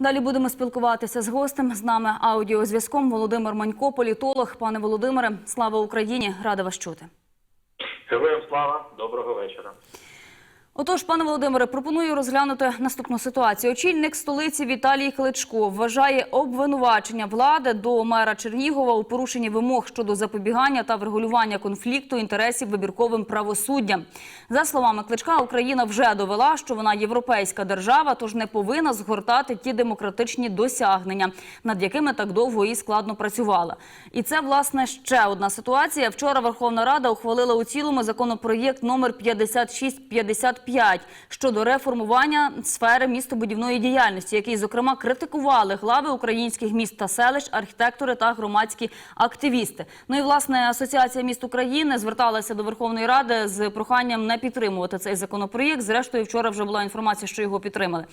Далі будемо спілкуватися з гостем. З нами аудіозв'язком Володимир Манько, політолог. Пане Володимире, слава Україні! Рада вас чути. Героям слава, доброго вечора. Отож, пане Володимире, пропоную розглянути наступну ситуацію. Очільник столиці Віталій Кличко вважає обвинувачення влади до мера Чернігова у порушенні вимог щодо запобігання та врегулювання конфлікту інтересів вибірковим правосуддям. За словами Кличка, Україна вже довела, що вона європейська держава, тож не повинна згортати ті демократичні досягнення, над якими так довго і складно працювала. І це власне ще одна ситуація. Вчора Верховна Рада ухвалила у цілому законопроєкт номер 5655 щодо реформування сфери містобудівної діяльності, який зокрема критикували глави українських міст та селищ, архітектори та громадські активісти. Ну і власне асоціація міст України зверталася до Верховної Ради з проханням не підтримувати цей законопроєкт. Зрештою, вчора вже була інформація, що його підтримали.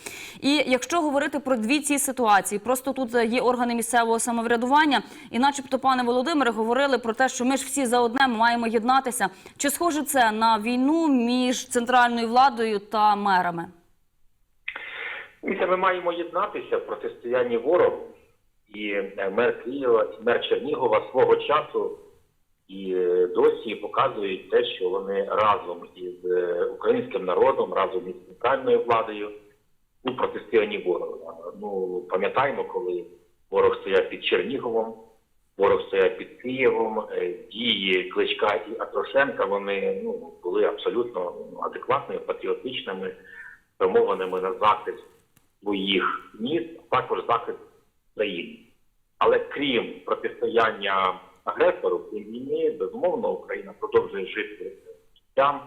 І якщо говорити про дві ці ситуації, просто тут є органи місцевого самоврядування, і, начебто, пане Володимире, говорили про те, що ми ж всі за одне маємо єднатися. Чи схоже це на війну між центральною владою та мерами? Ми маємо єднатися в протистоянні ворогу. І е, мер Києва, і мер Чернігова свого часу і е, досі показують те, що вони разом із е, українським народом, разом із центральною владою у протистоянні ворога. Ну пам'ятаємо, коли ворог стояв під Черніговом, ворог стояв під Києвом, е, дії Кличка і Атрошенка вони ну були абсолютно ну, адекватними, патріотичними, спрямованими на захист своїх міст, а також захист країни. Але крім протистояння агресору, крім війни, безумовно, Україна продовжує жити життям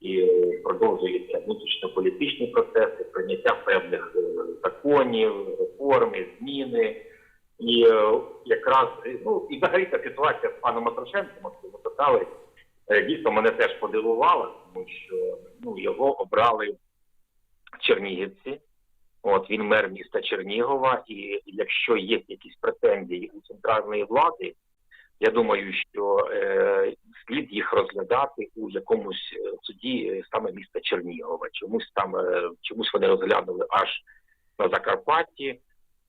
і е, продовжуються внутрішньополітичні процеси, прийняття певних е, законів, реформи, зміни. І е, якраз ну і взагалі та ситуація з паном Матрошенком, от ви запитали, е, дійсно мене теж подивувала, тому що ну його обрали чернігівці. От він мер міста Чернігова, і якщо є якісь претензії у центральної влади, я думаю, що е, слід їх розглядати у якомусь е, суді саме міста Чернігова. Чомусь там е, чомусь вони розглянули аж на Закарпатті,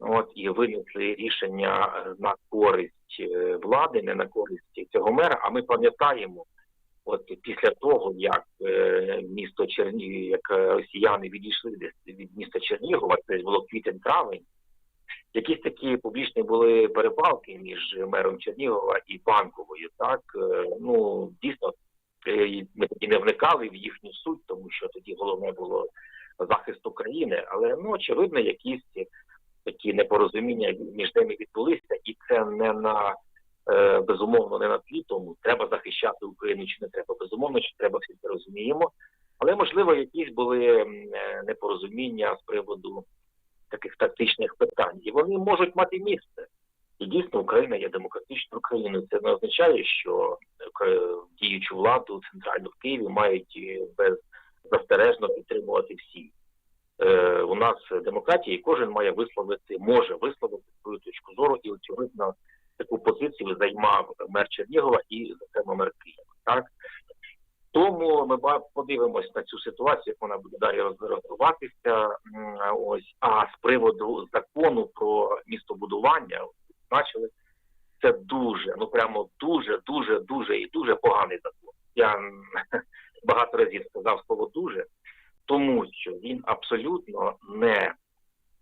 от і винесли рішення е, на користь е, влади, не на користь цього мера. А ми пам'ятаємо, от після того, як е, місто Чернігів, як росіяни відійшли від міста Чернігова, це було квітень-травень. Якісь такі публічні були перепалки між мером Чернігова і банковою. Так ну дійсно ми тоді не вникали в їхню суть, тому що тоді головне було захист України. Але ну очевидно, якісь такі непорозуміння між ними відбулися, і це не на е, безумовно не на тлі тому, треба захищати Україну чи не треба. Безумовно, що треба всі це розуміємо. Але можливо, якісь були е, непорозуміння з приводу таких тактичних питань, і вони можуть мати місце. І дійсно Україна є демократичною країною. Це не означає, що е, діючу владу центральну в Києві мають е, беззастережно підтримувати всі. Е, у нас демократія, і кожен має висловити, може висловити свою точку зору, і очевидно таку позицію займав мер Чернігова і зокрема мер Києва. Так тому ми подивимось на цю ситуацію, як вона буде далі роз- розвиватися. Ось а з приводу закону про містобудування, бачили, це дуже, ну прямо дуже, дуже, дуже і дуже поганий закон. Я багато разів сказав слово дуже, тому що він абсолютно не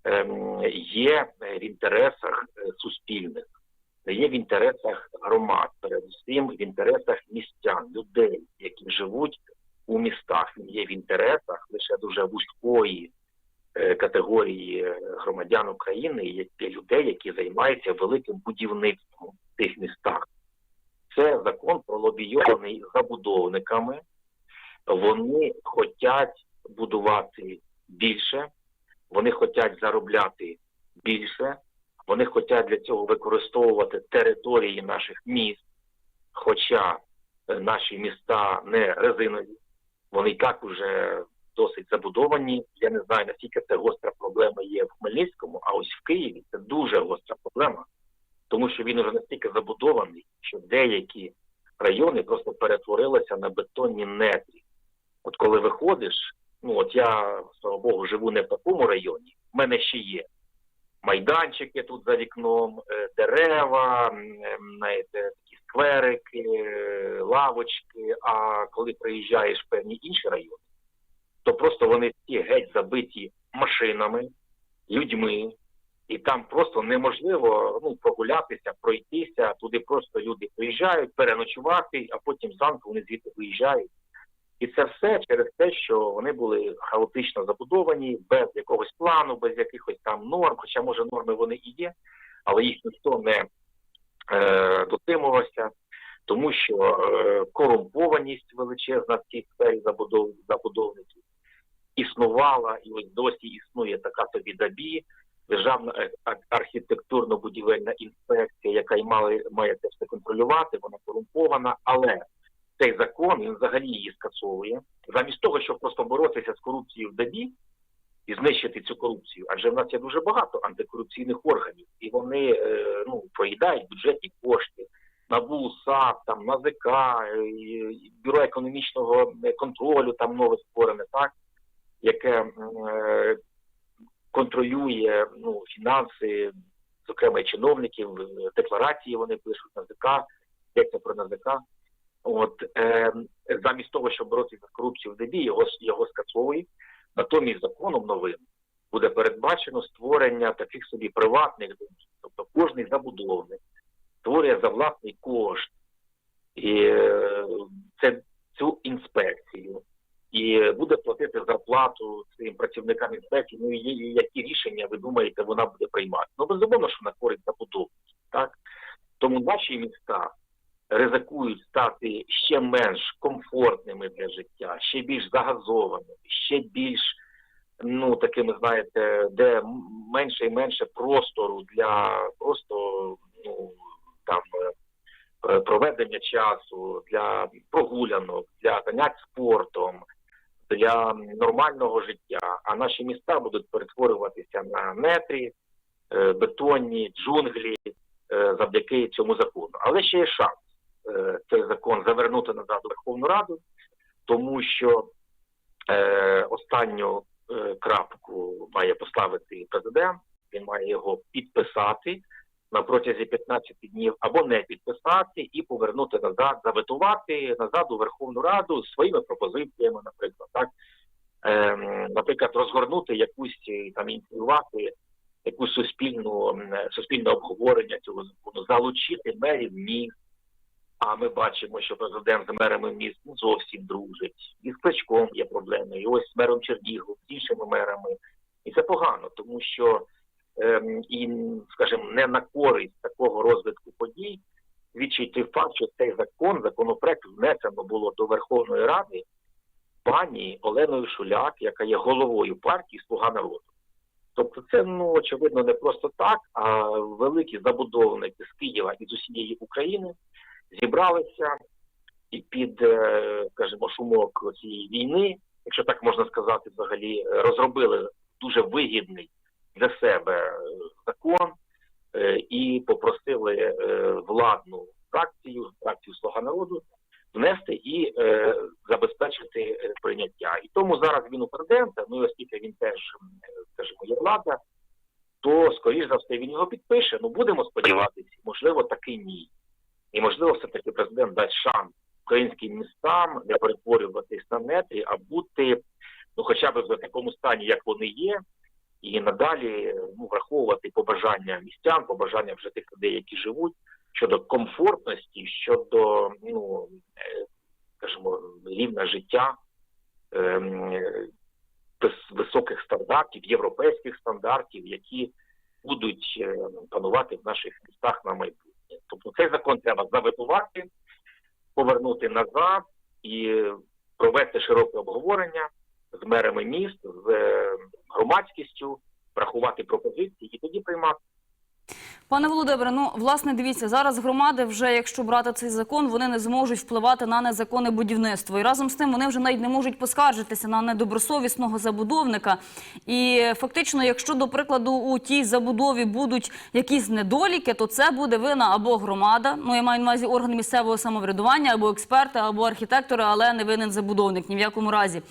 ем, є в інтересах е, суспільних, не є в інтересах громад, передусім в інтересах містян, людей, які живуть у містах. Він є в інтересах лише дуже вузької е, категорії е, громадян України, які людей, які займаються великим будівництвом в тих містах. Це закон пролобійований забудовниками. Вони хочуть будувати більше, вони хочуть заробляти більше, вони хочуть для цього використовувати території наших міст, хоча е, наші міста не резинові, вони і так уже досить забудовані. Я не знаю, наскільки це гостра проблема є в Хмельницькому, а ось в Києві це дуже гостра проблема, тому що він уже настільки забудований, що деякі райони просто перетворилися на бетонні нетрі. От коли виходиш, ну от я, слава Богу, живу не в такому районі, в мене ще є майданчики тут за вікном, е, дерева, м, е, знаєте, такі скверики, е, лавочки. А коли приїжджаєш в певні інші райони, то просто вони всі геть забиті машинами, людьми, і там просто неможливо ну, прогулятися, пройтися. Туди просто люди приїжджають, переночувати, а потім зранку вони звідти виїжджають. І це все через те, що вони були хаотично забудовані, без якогось плану, без якихось там норм. Хоча, може, норми вони і є, але їх ніхто не е, дотримувався, тому що е, корумпованість величезна в цій сфері забудов, забудовників існувала, і ось досі існує така собі дабі, Державна е, архітектурно-будівельна інспекція, яка й має, має це все контролювати, вона корумпована, але цей закон він взагалі її скасовує. Замість того, щоб просто боротися з корупцією в ДАБІ і знищити цю корупцію, адже в нас є дуже багато антикорупційних органів, і вони е, ну, проїдають бюджетні кошти. НАБУ, САП, там НАЗК, е, і бюро економічного е, контролю, там нове створене, так яке е, контролює ну, фінанси, зокрема чиновників, е, декларації вони пишуть НАЗК, йдеться про НАЗК. От е, замість того, щоб боротися з корупцією в ДБІ, його його скасовують. Натомість законом новим буде передбачено створення таких собі приватних домів. Тобто кожний забудовник створює за власний кошт і е, це цю інспекцію. І буде платити зарплату своїм працівникам інспекції. Ну і які рішення ви думаєте, вона буде приймати? Ну безумовно, що на користь забудовників, так тому наші міста ризикують стати ще менш комфортними для життя, ще більш загазованими, ще більш ну такими, знаєте, де менше і менше простору для просто ну там е, е, проведення часу, для прогулянок, для занять спортом, для нормального життя. А наші міста будуть перетворюватися на нетрі, е, бетонні, джунглі завдяки цьому закону. Але ще є шанс цей закон завернути назад у Верховну Раду, тому що е, останню е, крапку має поставити президент, він має його підписати на протязі 15 днів або не підписати і повернути назад, заветувати назад у Верховну Раду своїми пропозиціями, наприклад, так ем, наприклад, розгорнути якусь е, там ініціювати якусь суспільну суспільне обговорення цього закону, залучити мерів міст. А ми бачимо, що президент з мерами міст зовсім дружить. І з Кличком є проблеми, і ось з мером Чернігів, з іншими мерами. І це погано, тому що ем, і, скажімо, не на користь такого розвитку подій свідчить той факт, що цей закон, законопроект внесено було до Верховної Ради пані Оленою Шуляк, яка є головою партії Слуга народу. Тобто, це ну очевидно не просто так, а великі забудовники з Києва і з усієї України зібралися і під, е, скажімо, шумок цієї війни, якщо так можна сказати, взагалі розробили дуже вигідний для себе е, закон е, і попросили владну фракцію, фракцію Слуга народу, внести і забезпечити прийняття. І тому зараз він у президента, ну і оскільки він теж, скажімо, є влада, то скоріш за все він його підпише. Ну будемо сподіватися, можливо, таки ні. І можливо, все таки президент дасть шанс українським містам не перетворюватись на нетрі, а бути ну, хоча б в такому стані, як вони є, і надалі ну, враховувати побажання містян, побажання вже тих людей, які живуть щодо комфортності, щодо ну, е, скажімо, рівня життя. ем, високих стандартів, європейських стандартів, які будуть е, панувати в наших містах на майбутнє. Тобто цей закон треба заветувати, повернути назад і провести широке обговорення з мерами міст, з е, громадськістю, врахувати пропозиції і тоді приймати. Пане Володимире, ну власне дивіться, зараз громади вже, якщо брати цей закон, вони не зможуть впливати на незаконне будівництво. І разом з тим вони вже навіть не можуть поскаржитися на недобросовісного забудовника. І фактично, якщо до прикладу у тій забудові будуть якісь недоліки, то це буде вина або громада. Ну я маю на увазі органи місцевого самоврядування, або експерти, або архітектори, але не винен забудовник ні в якому разі.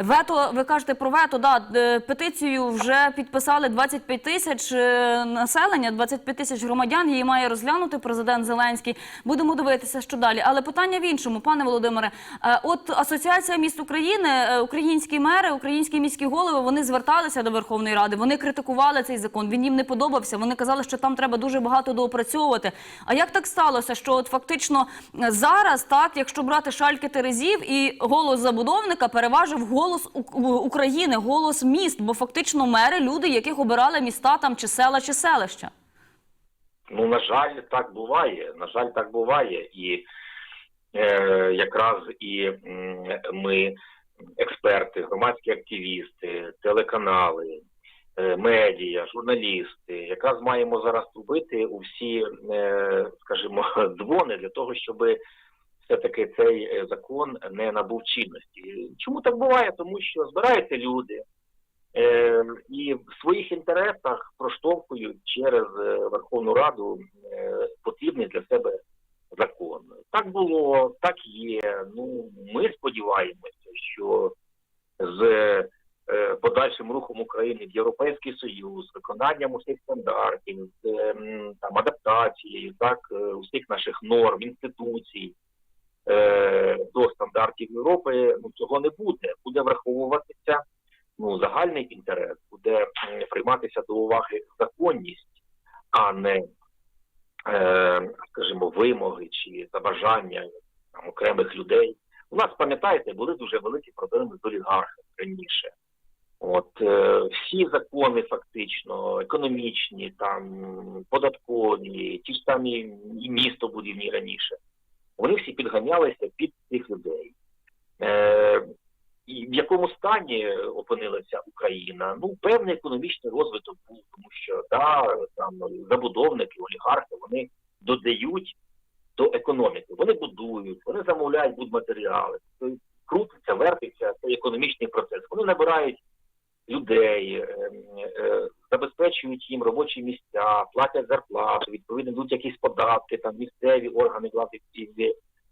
Вето, ви кажете про вето, да, е, петицію вже підписали 25 тисяч е, населення, 25 тисяч громадян. Її має розглянути президент Зеленський. Будемо дивитися, що далі. Але питання в іншому, пане Володимире. Е, От Асоціація міст України, е, українські мери, українські міські голови, вони зверталися до Верховної Ради. Вони критикували цей закон. Він їм не подобався. Вони казали, що там треба дуже багато доопрацьовувати. А як так сталося, що от фактично е, зараз, так, якщо брати шальки терезів, і голос забудовника переважив голос України, голос міст, бо фактично мери люди, яких обирали міста там чи села, чи селища. Ну, на жаль, так буває. На жаль, так буває. І е, якраз і м, ми, експерти, громадські активісти, телеканали, е, медіа, журналісти, якраз маємо зараз робити у всі, е, скажімо, дзвони для того, щоб все-таки цей е, закон не набув чинності. Чому так буває? Тому що збираються люди. Е, і в своїх інтересах проштовхують через е, Верховну Раду е, потрібний для себе закон. Так було, так є. Ну ми сподіваємося, що з е, подальшим рухом України в Європейський Союз, виконанням усіх стандартів, з ем, там адаптацією, так е, усіх наших норм, інституцій е, до стандартів Європи, ну цього не буде. Буде враховуватися ну, загальний інтерес буде прийматися до уваги законність, а не, е, скажімо, вимоги чи забажання там, окремих людей. У нас, пам'ятаєте, були дуже великі проблеми з олігархами раніше. От е, всі закони, фактично, економічні, там податкові, ті ж самі і містобудівні раніше, вони всі підганялися під цих людей. Е, і в якому стані опинилася Україна? Ну, певний економічний розвиток був, тому що да, там забудовники, олігархи вони додають до економіки. Вони будують, вони замовляють будматеріали, тобто крутиться, вертиться цей економічний процес. Вони набирають людей, е, е, забезпечують їм робочі місця, платять зарплату, відповідно йдуть якісь податки, там місцеві органи влади,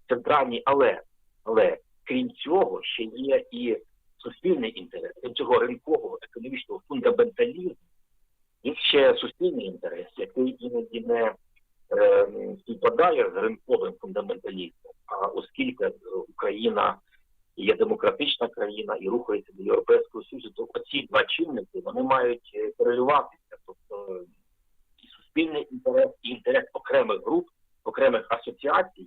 центральні, але але крім цього, ще є і суспільний інтерес, цього ринкового економічного фундаменталізму, є ще суспільний інтерес, який іноді не е, співпадає з ринковим фундаменталізмом. А оскільки Україна є демократична країна і рухається до Європейського Союзу, то оці два чинники вони мають перелюватися. Тобто е, і суспільний інтерес, і інтерес окремих груп, окремих асоціацій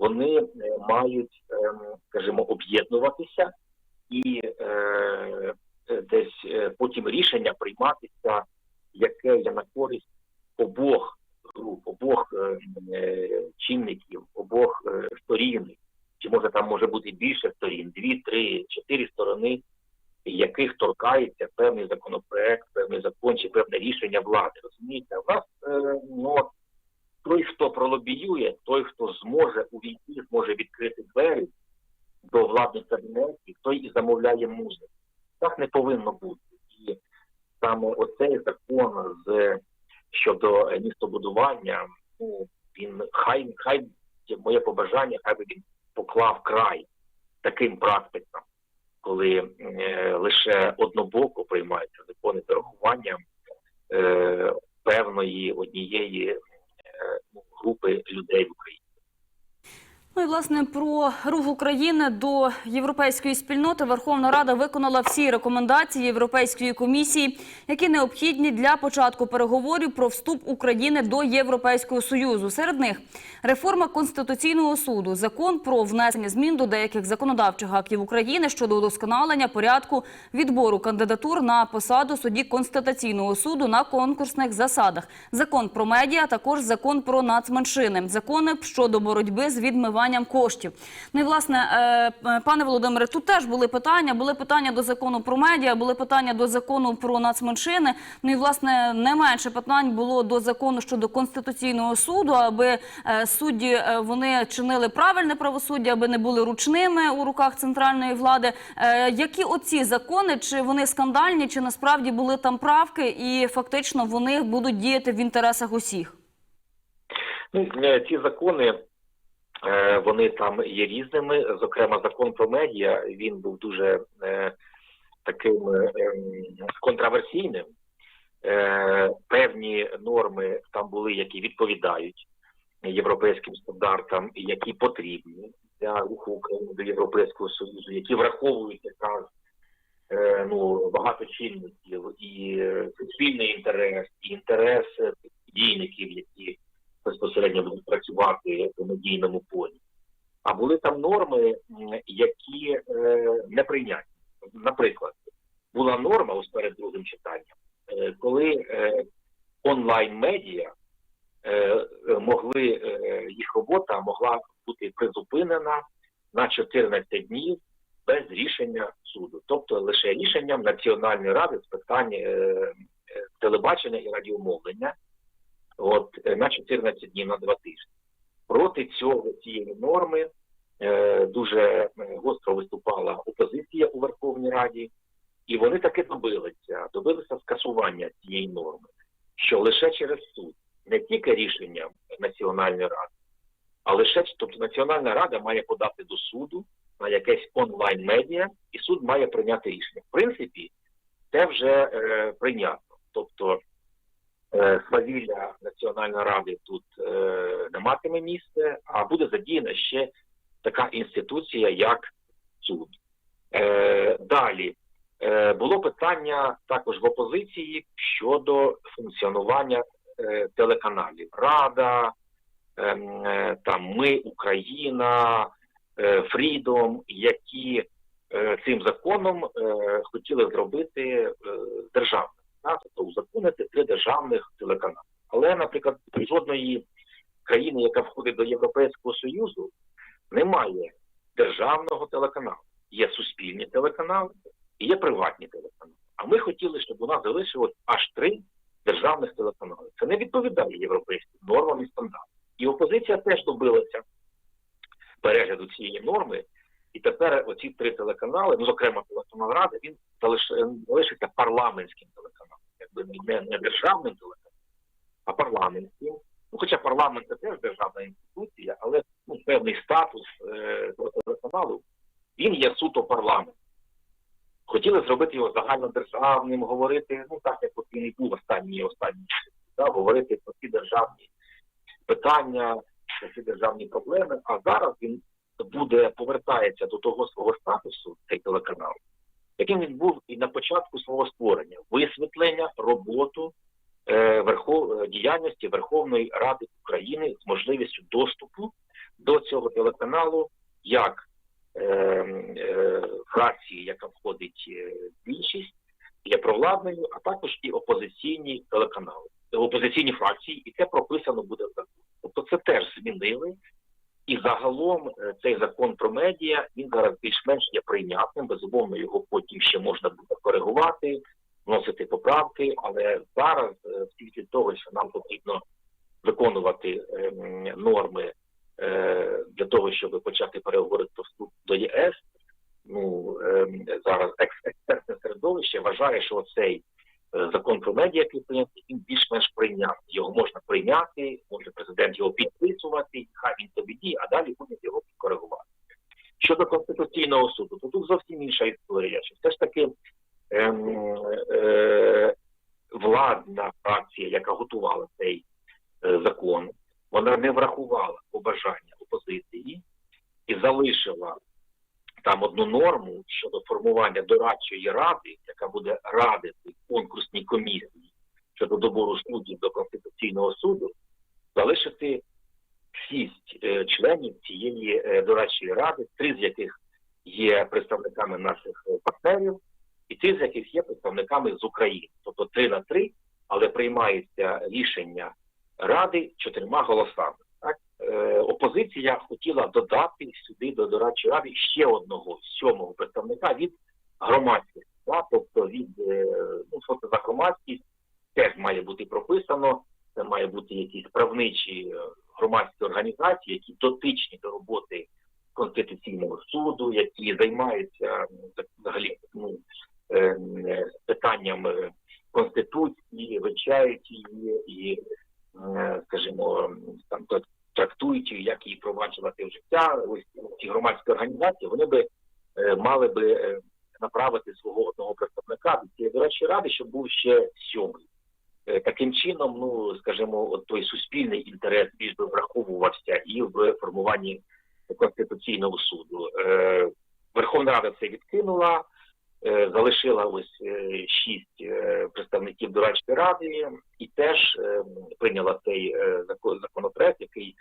вони е, мають, ем, скажімо, об'єднуватися і е, е, десь потім рішення прийматися, яке є на користь обох груп, обох чинників, обох сторін, чи може там може бути більше сторін, дві, три, чотири сторони, яких торкається певний законопроект, певний закон чи певне рішення влади. Розумієте, у нас той, хто пролобіює, той, хто зможе увійти, зможе відкрити двері до владних кабінетів, той і замовляє музику. Так не повинно бути. І саме оцей закон з щодо містобудування, ну він хай хай моє побажання, хай би він поклав край таким практикам, коли е, лише однобоко приймаються закони з урахуванням е, певної однієї ну, групи людей в Україні. Власне про рух України до європейської спільноти. Верховна Рада виконала всі рекомендації Європейської комісії, які необхідні для початку переговорів про вступ України до Європейського союзу. Серед них реформа конституційного суду, закон про внесення змін до деяких законодавчих актів України щодо удосконалення порядку відбору кандидатур на посаду судді конституційного суду на конкурсних засадах, закон про медіа, також закон про нацменшини, закони щодо боротьби з відмиванням запобіганням коштів. Ну і власне, е, пане Володимире, тут теж були питання. Були питання до закону про медіа, були питання до закону про нацменшини. Ну і власне не менше питань було до закону щодо конституційного суду, аби е, судді е, вони чинили правильне правосуддя, аби не були ручними у руках центральної влади. Е, Які оці закони, чи вони скандальні, чи насправді були там правки, і фактично вони будуть діяти в інтересах усіх? Ну, е, ці закони е, вони там є різними. Зокрема, закон про медіа він був дуже е, таким е, ем, контраверсійним. Е, Певні норми там були, які відповідають європейським стандартам, які потрібні для руху України до Європейського Союзу, які враховують якраз е, ну, багато чинників і е, суспільний інтерес, і інтерес е, дійників, які безпосередньо будуть працювати в медійному полі. А були там норми, які е, не прийняті. Наприклад, була норма ось перед другим читанням, е, коли е, онлайн-медіа могли, їх робота могла бути призупинена на 14 днів без рішення суду, тобто лише рішенням Національної ради з питань телебачення і радіомовлення от е, на 14 днів на два тижні. Проти цього цієї норми е, дуже е, гостро виступала опозиція у Верховній Раді, і вони таки добилися, добилися скасування цієї норми, що лише через суд, не тільки рішенням Національної ради, а лише тобто Національна рада має подати до суду на якесь онлайн-медіа, і суд має прийняти рішення. В принципі, це вже е, прийнято. Тобто свавілля Національної ради тут е, не матиме місце, а буде задіяна ще така інституція, як суд. Е, далі е, було питання також в опозиції щодо функціонування е, телеканалів. Рада, ем, е, там Ми, Україна, е, Фрідом, які е, цим законом е, хотіли зробити е, да, тобто узаконити три державних телеканали. Але, наприклад, жодної країни, яка входить до Європейського Союзу, немає державного телеканалу. Є суспільні телеканали і є приватні телеканали. А ми хотіли, щоб у нас залишилось аж три державних телеканали. Це не відповідає європейським нормам і стандартам. І опозиція теж добилася перегляду цієї норми. І тепер оці три телеканали, ну зокрема телеканал Рада, він залишиться парламентським телеканалом, не, не державним телеканалом, а парламентським. Ну, хоча парламент це теж державна інституція, але ну, певний статус е, телеканалу він є суто парламент. Хотіли зробити його загальнодержавним, говорити, ну так як от він і був останні останні да, говорити про ці державні питання, про ці державні проблеми. А зараз він буде повертається до того свого статусу, цей телеканал, яким він був і на початку свого створення висвітлення, роботу е, верхов... е, діяльності Верховної Ради України з можливістю доступу до цього телеканалу як е, е, фракції, яка входить е, в більшість, є провладною, а також і опозиційні телеканали, е, опозиційні фракції, і це прописано буде в законі. Тобто це теж змінили. І загалом е, цей закон про медіа він зараз більш-менш є прийнятним. Безумовно, його потім ще можна буде коригувати, вносити поправки. Але зараз, е, в світлі того, що нам потрібно виконувати ем, норми е, для того, щоб почати переговори про вступ до ЄС. Ну ем, зараз екс- експертне середовище вважає, що цей е, закон про медіа, який прийнятий, він більш-менш прийнятний. Його можна прийняти, може президент його підписувати, хай він собі діє, а далі буде його коригувати. Щодо конституційного суду, то тут зовсім інша історія. Що все ж таки ем, е, владна фракція, яка готувала цей е, закон, вона не врахувала побажання опозиції і залишила там одну норму щодо формування дорадчої ради, яка буде радити конкурсній комісії щодо добору суддів до Конституційного суду, залишити шість е, членів цієї е, дорадчої ради, три з яких є представниками наших е, партнерів, і три з яких є представниками з України. Тобто три на три, але приймається рішення ради чотирма голосами. Опозиція хотіла додати сюди до дорадчої ради ще одного сьомого представника від громадськості. Да? Тобто від е, ну, що за громадськість теж має бути прописано. Це має бути якісь правничі е, громадські організації, які дотичні до роботи Конституційного суду, які займаються ну, взагалі ну, е, питанням е, конституції, вивчають її і, скажімо, там її, як її впроваджувати в життя. Ось ці громадські організації вони би е, мали би е, направити свого одного представника до цієї дорадчої ради, щоб був ще сьомий. Е, Таким чином, ну скажімо, от той суспільний інтерес більш би враховувався і в формуванні конституційного суду. Верховна Рада це відкинула, залишила ось е, шість е, представників дорадчої ради і теж е, прийняла цей е, закон- законопроект, який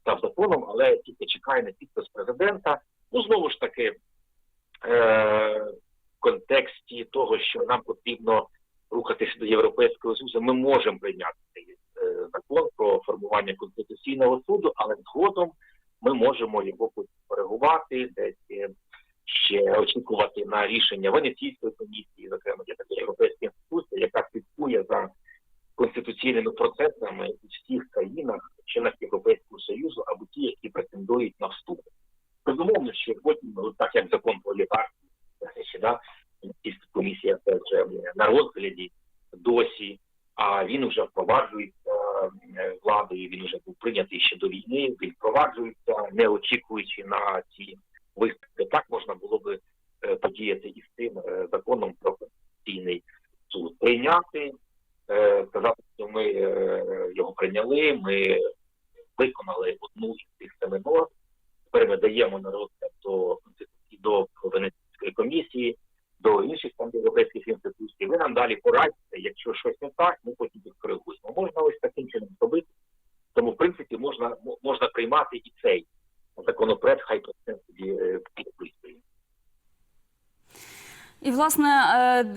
став законом, але тільки чекає на підпис президента. Ну знову ж таки, е, в контексті того, що нам потрібно рухатися до Європейського Союзу, ми можемо прийняти цей е, закон про формування конституційного суду, але згодом ми можемо його коригувати, десь е, ще очікувати на рішення Венеційської комісії, зокрема є така європейська інституція, яка слідкує за конституційними процесами у всіх країнах, членах Європейського Союзу або ті, які претендують на вступ. Безумовно, що потім, ну, так як закон про олігархію, ще да, комісія це вже на розгляді досі, а він вже впроваджується владою. Він вже був прийнятий ще до війни. Він впроваджується, не очікуючи на ці виступи. Так можна було би е, подіяти і з цим е, законом про конституційний суд. Прийняти, е, сказати, що ми його прийняли. Ми виконали одну із цих семи норм. Тепер ми даємо на розгляд до до Венеційської комісії до інших там європейських інституцій. Ви нам далі порадьте, якщо щось не так, ми потім підкоригуємо. Можна ось таким чином зробити. Тому, в принципі, можна можна приймати і цей законопроект, хай президент собі е, підписує. І власне,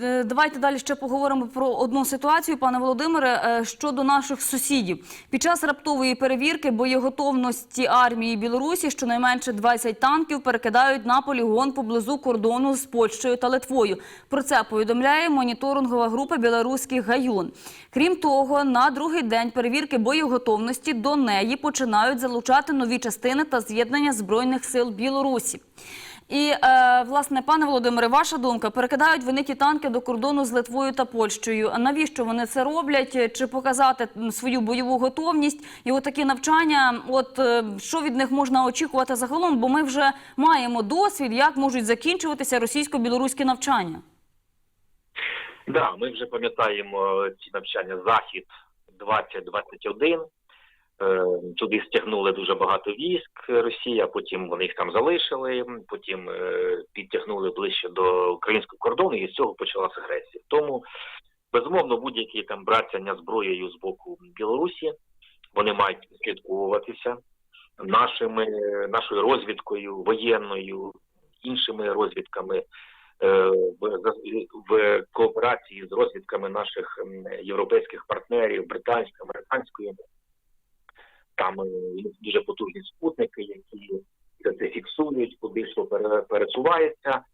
е, давайте далі ще поговоримо про одну ситуацію, пане Володимире, е, щодо наших сусідів. Під час раптової перевірки боєготовності армії Білорусі щонайменше 20 танків перекидають на полігон поблизу кордону з Польщею та Литвою. Про це повідомляє моніторингова група білоруських гаюн. Крім того, на другий день перевірки боєготовності до неї починають залучати нові частини та з'єднання збройних сил Білорусі. І е, власне, пане Володимире, ваша думка, перекидають вони ті танки до кордону з Литвою та Польщею. Навіщо вони це роблять? Чи показати свою бойову готовність? І отакі навчання, от е, що від них можна очікувати загалом? Бо ми вже маємо досвід, як можуть закінчуватися російсько-білоруські навчання. Да, ми вже пам'ятаємо ці навчання Захід 2021. Е, Туди стягнули дуже багато військ Росія, потім вони їх там залишили, потім е, підтягнули ближче до українського кордону, і з цього почалася агресія. Тому безумовно будь-які там браття зброєю з боку Білорусі вони мають слідкуватися нашими нашою розвідкою, воєнною, іншими розвідками е, в, в кооперації з розвідками наших європейських партнерів, британської, американської. Там е, дуже потужні спутники, які це фіксують, куди що пересувається.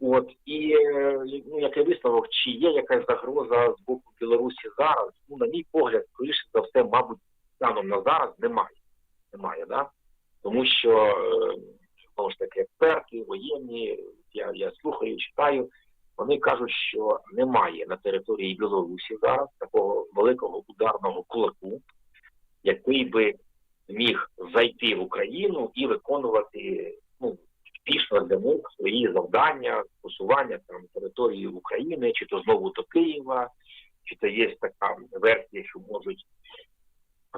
От і е, ну, який висновок, чи є якась загроза з боку Білорусі зараз? Ну, на мій погляд, скоріше за все, мабуть, станом на зараз немає. Немає, да? Тому що е, знову ж таки експерти, воєнні, я, я слухаю, читаю. Вони кажуть, що немає на території Білорусі зараз такого великого ударного кулаку, який би міг зайти в Україну і виконувати ну, успішно для них свої завдання, посування там території України, чи то знову до Києва, чи то є така версія, що можуть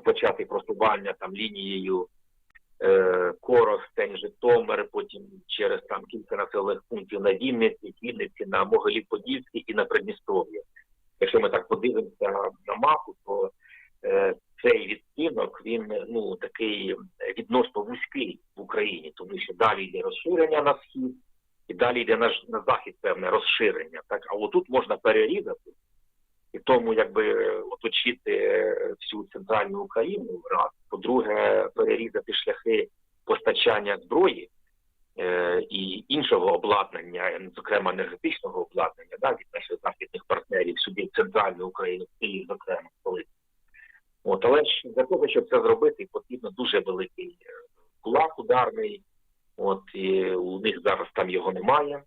почати просування там лінією е, Коростень, Житомир, потім через там кілька населених пунктів на Вінниці, Вінниці, на Могилів-Подільський і на Придністров'я. Якщо ми так подивимося на мапу, то е, цей відтинок він ну такий відносно вузький в Україні, тому що далі йде розширення на схід, і далі йде на, на захід певне розширення. Так, а отут можна перерізати, і тому якби оточити е, всю центральну Україну, раз. По-друге, перерізати шляхи постачання зброї е, і іншого обладнання, зокрема енергетичного обладнання, да, від наших західних партнерів сюди в центральну Україну, Київ, зокрема, столицю. От, але ж для того, щоб це зробити, потрібно дуже великий е, кулак ударний. От і у них зараз там його немає,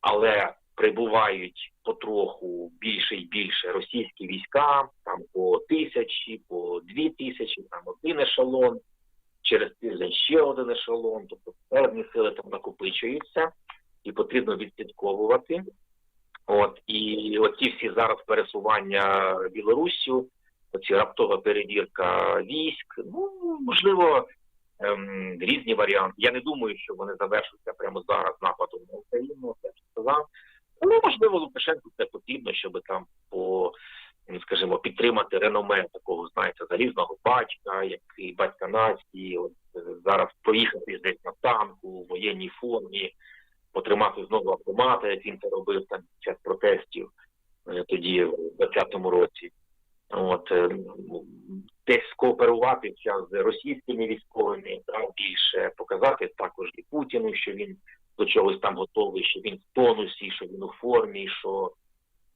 але прибувають потроху більше і більше російські війська, там по тисячі, по дві тисячі, там один ешелон, через тиждень ще один ешелон. Тобто певні сили там накопичуються, і потрібно відслідковувати. От і оці всі зараз пересування Білоруссю, оці раптова перевірка військ. Ну можливо, ем, різні варіанти. Я не думаю, що вони завершаться прямо зараз нападом на Україну. Ж сказав. Але можливо Лукашенку це потрібно, щоб там по ну, скажімо, підтримати реноме такого, знаєте, залізного батька, який батька нації, от е, зараз проїхати десь на танку, в воєнній формі, потримати знову автомати, як він це робив там під час протестів е, тоді, в 20-му році. От е, десь скооперуватися з російськими військовими, да, більше показати також і Путіну, що він до чогось там готовий, що він в тонусі, що він у формі, що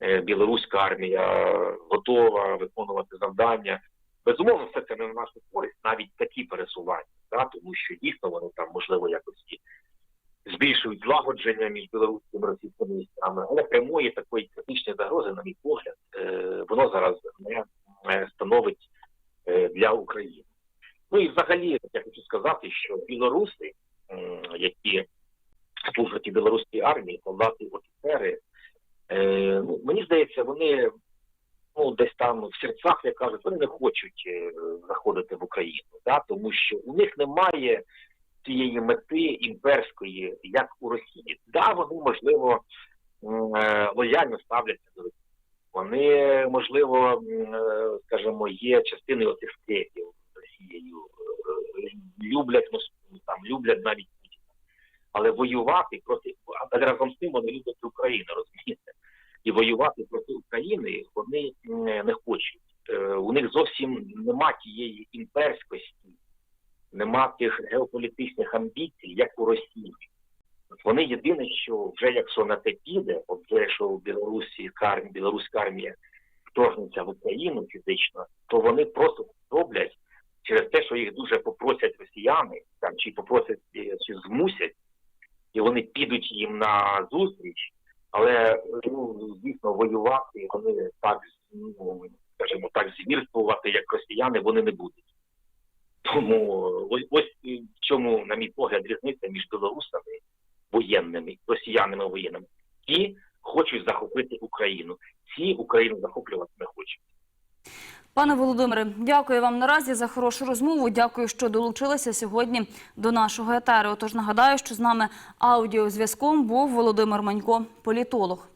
е, білоруська армія готова виконувати завдання. Безумовно, все це не на нашу користь, навіть такі пересування, да, тому що дійсно вони там можливо якось і збільшують злагодження між білоруськими і російськими військами, але прямої такої критичної загрози, на мій погляд, е, воно зараз не е, становить е, для України. Ну і взагалі я хочу сказати, що білоруси, які служать у білоруській армії, солдати, офіцери, е, ну, мені здається, вони ну, десь там в серцях, як кажуть, вони не хочуть е, заходити в Україну, да, тому що у них немає цієї мети імперської, як у Росії. Да, вони можливо е, лояльно ставляться до Росії. Вони, можливо, скажімо, є частиною Росією, е, люблять Москву, там люблять навіть Путіна. Але воювати проти але разом з тим вони люблять Україну, розумієте? І воювати проти України вони не хочуть. Е, У них зовсім нема тієї імперськості, нема тих геополітичних амбіцій, як у Росії. Вони єдине, що вже якщо на те піде, от вже якщо в Білорусі білоруська армія вторгнеться в Україну фізично, то вони просто роблять через те, що їх дуже попросять росіяни, там чи попросять, е, чи змусять, і вони підуть їм на зустріч, але ну, звісно, воювати вони так, ну, скажімо так, звірствувати, як росіяни, вони не будуть. Тому ось, ось в чому, на мій погляд, різниця між білорусами воєнними, росіянами воєнними. Ті хочуть захопити Україну. Ці Україну захоплювати не хочуть. Пане Володимире, дякую вам наразі за хорошу розмову. Дякую, що долучилися сьогодні до нашого етеру. Отож нагадаю, що з нами аудіозв'язком був Володимир Манько, політолог.